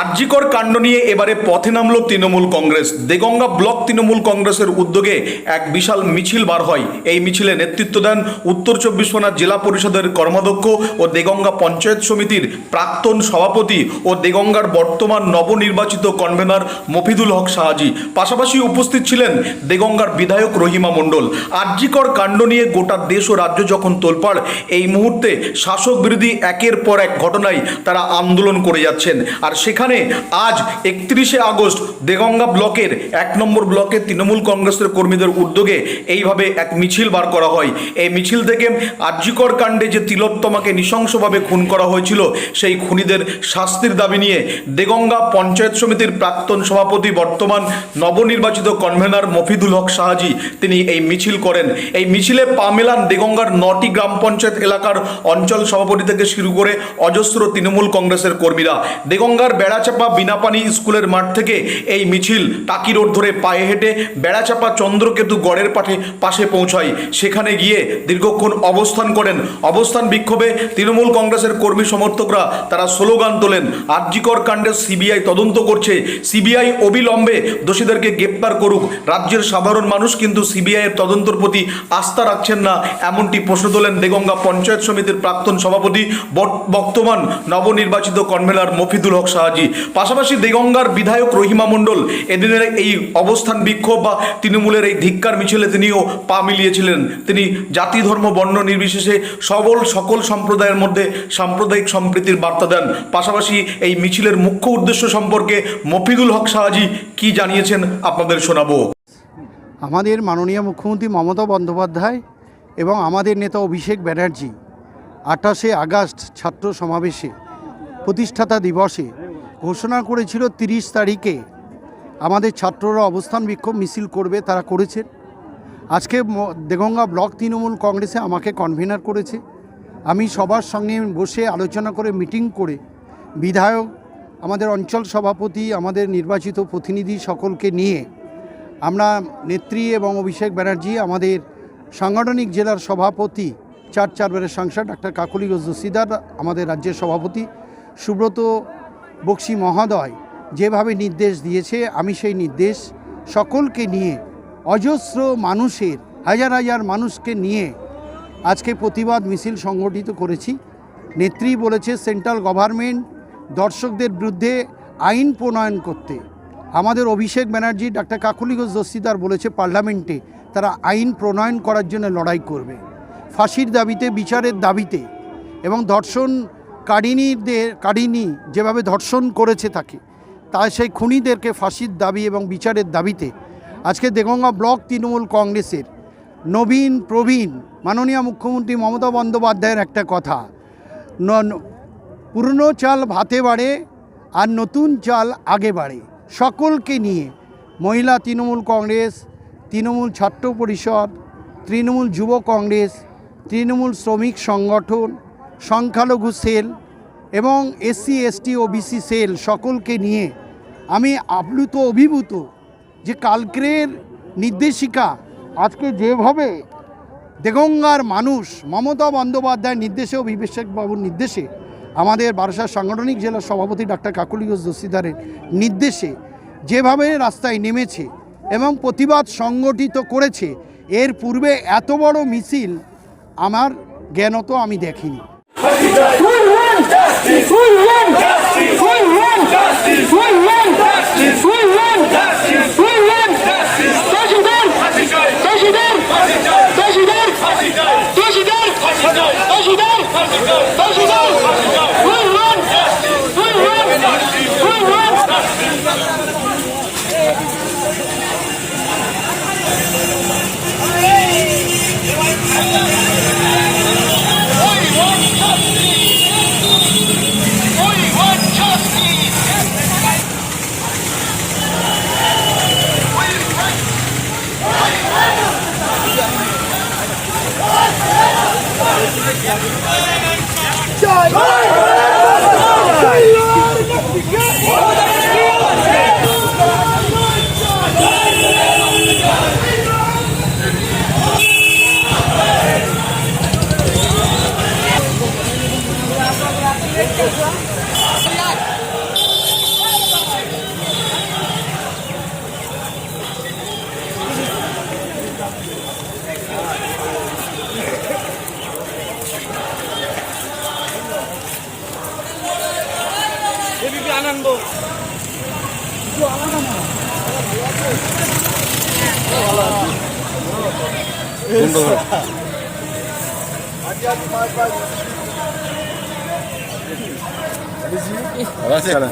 আরজিকর কাণ্ড নিয়ে এবারে পথে নামল তৃণমূল কংগ্রেস। দেগঙ্গা ব্লক তৃণমূল কংগ্রেসের উদ্যোগে এক বিশাল মিছিল বার হয়। এই মিছিলে নেতৃত্ব দেন উত্তর চব্বিশ পরগনা জেলা পরিষদের কর্মাধ্যক্ষ ও দেগঙ্গা পঞ্চায়েত সমিতির প্রাক্তন সভাপতি ও দেগঙ্গার বর্তমান নবনির্বাচিত কনভেনর মফিদুল হক শাহাজি পাশাপাশি উপস্থিত ছিলেন দেগঙ্গার বিধায়ক রহিমা মণ্ডল। আরজিকর কাণ্ড নিয়ে গোটা দেশ ও রাজ্য যখন তোলপাড়, এই মুহূর্তে শাসক বিরোধী একের পর এক ঘটনায় তারা আন্দোলন করে যাচ্ছেন। আর সেখানে আজ একত্রিশে আগস্ট দেগঙ্গা ব্লকের এক নম্বর ব্লকের তৃণমূল কংগ্রেসের কর্মীদের উদ্যোগে এইভাবে এক মিছিল বার করা হয়। এই মিছিল থেকে আর্যিকর কাণ্ডে যে তিলোত্তমাকে নৃশংসভাবে খুন করা হয়েছিল, সেই খুনিদের শাস্তির দাবি নিয়ে দেগঙ্গা পঞ্চায়েত সমিতির প্রাক্তন সভাপতি বর্তমান নবনির্বাচিত কনভেনার মফিদুল হক শাহাজি তিনি এই মিছিল করেন। এই মিছিলে পা মেলান দেগঙ্গার নটি গ্রাম পঞ্চায়েত এলাকার অঞ্চল সভাপতি থেকে শুরু করে অজস্র তৃণমূল কংগ্রেসের কর্মীরা। দেগঙ্গার বেড়াচাপা বিনাপানি স্কুলের মাঠ থেকে এই মিছিল টাকি রোড ধরে পায়ে হেঁটে বেড়াচাপা চন্দ্রকেতু গড়ের পাঠে পাশে পৌঁছায়। সেখানে গিয়ে দীর্ঘক্ষণ অবস্থান করেন। অবস্থান বিক্ষোভে তৃণমূল কংগ্রেসের কর্মী সমর্থকরা তারা স্লোগান তোলেন, আর্যিকর কাণ্ডে সিবিআই তদন্ত করছে। সিবিআই অবিলম্বে দোষীদেরকে গ্রেপ্তার করুক। রাজ্যের সাধারণ মানুষ কিন্তু সিবিআইয়ের তদন্তর প্রতি আস্থা রাখছেন না। এমনটি প্রশ্ন তোলেন দেগঙ্গা পঞ্চায়েত সমিতির প্রাক্তন সভাপতি বর্তমান নবনির্বাচিত কনভেনর মফিদুল হক শাহাজি পাশাপাশি দেগঙ্গার বিধায়ক রহিমা মণ্ডল এদিনের এই অবস্থান বিক্ষোভ বা তৃণমূলের এই ধিক্কার মিছিলে তিনিও পা মিলিয়েছিলেন। তিনি জাতি, ধর্ম, বর্ণ নির্বিশেষে সবল সকল সম্প্রদায়ের মধ্যে সাম্প্রদায়িক সম্প্রীতির বার্তা দেন। পাশাপাশি এই মিছিলের মুখ্য উদ্দেশ্য সম্পর্কে মফিদুল হক শাহাজি কি জানিয়েছেন আপনাদের শোনাবো। আমাদের মাননীয় মুখ্যমন্ত্রী মমতা বন্দ্যোপাধ্যায় এবং আমাদের নেতা অভিষেক ব্যানার্জি আঠাশে আগস্ট ছাত্র সমাবেশে প্রতিষ্ঠাতা দিবসে ঘোষণা করেছিল তিরিশ তারিখে। আমাদের ছাত্ররা অবস্থান বিক্ষোভ মিছিল করবে, তারা করেছেন আজকে দেগঙ্গা ব্লক তৃণমূল কংগ্রেসে আমাকে কনভেনার করেছে। আমি সবার সঙ্গে বসে আলোচনা করে, মিটিং করে বিধায়ক, আমাদের অঞ্চল সভাপতি, আমাদের নির্বাচিত প্রতিনিধি সকলকে নিয়ে আমরা নেত্রী এবং অভিষেক ব্যানার্জি, আমাদের সাংগঠনিক জেলার সভাপতি, চার চারবারের সাংসদ ডাক্তার কাকলি ঘোষ জসিদার আমাদের রাজ্যের সভাপতি সুব্রত বক্সি মহোদয় যেভাবে নির্দেশ দিয়েছে, আমি সেই নির্দেশ সকলকে নিয়ে, অজস্র মানুষের, হাজার হাজার মানুষকে নিয়ে আজকে প্রতিবাদ মিছিল সংগঠিত করেছি। নেত্রী বলেছে, সেন্ট্রাল গভর্নমেন্ট দর্শকদের বিরুদ্ধে আইন প্রণয়ন করতে। আমাদের অভিষেক ব্যানার্জি, ডাক্তার কাকলি ঘোষ দস্তিদার বলেছে, পার্লামেন্টে তারা আইন প্রণয়ন করার জন্য লড়াই করবে। ফাঁসির দাবিতে, বিচারের দাবিতে এবং ধর্ষণ কারিনীদের, কারিনী যেভাবে ধর্ষণ করেছে তাকে তা সেই খুনিদেরকে ফাঁসির দাবি এবং বিচারের দাবিতে আজকে দেগঙ্গা ব্লক তৃণমূল কংগ্রেসের নবীন প্রবীণ, মাননীয় মুখ্যমন্ত্রী মমতা বন্দ্যোপাধ্যায়ের একটা কথা। ন- পুরনো চাল ভাতে বাড়ে আর নতুন চাল আগে বাড়ে। সকলকে নিয়ে মহিলা তৃণমূল কংগ্রেস, তৃণমূল ছাত্র পরিষদ, তৃণমূল যুব কংগ্রেস, তৃণমূল শ্রমিক সংগঠন সংখ্যালঘু সেল এবং এসসি, এসটি, ওবিসি সেল সকলকে নিয়ে আমি আপ্লুত, অভিভূত যে কালকের নির্দেশিকা আজকে যেভাবে দেগঙ্গার মানুষ, মমতা বন্দ্যোপাধ্যায়ের নির্দেশে অভিষেক বাবুর নির্দেশে আমাদের বারাসাত সাংগঠনিক জেলার সভাপতি ডাক্তার কাকুলি ঘোষ দস্তিদারের নির্দেশে যেভাবে রাস্তায় নেমেছে এবং প্রতিবাদ সংগঠিত করেছে, এর পূর্বে এত বড় মিছিল আমার জ্ঞানত আমি দেখিনি। We win! We win! We win! জয়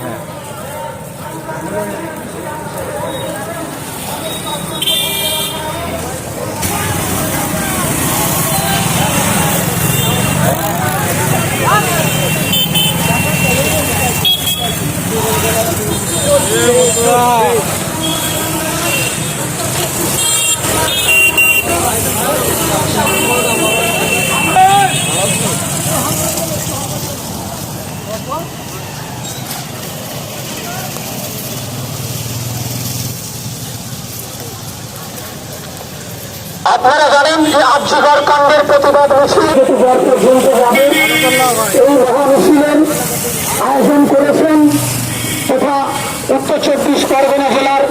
হ্যাঁ। আপনারা জানেন যে আর্যগর কাণ্ডের প্রতিবাদ মিছিল এই আয়োজন করেছেন তথা উত্তর চব্বিশ পরগনা জেলার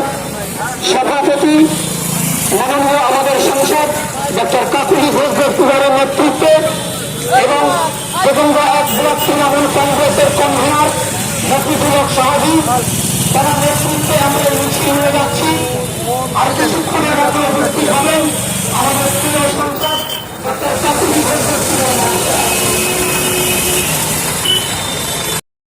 সভাপতি মাননীয় আমাদের সাংসদ ডক্টর কাকুলি ঘোষ বস্তুদারের নেতৃত্বে এবং এক ব্লক তৃণমূল কংগ্রেসের কনভেনার মফিজুলক সাহাজি তারা নেতৃত্বে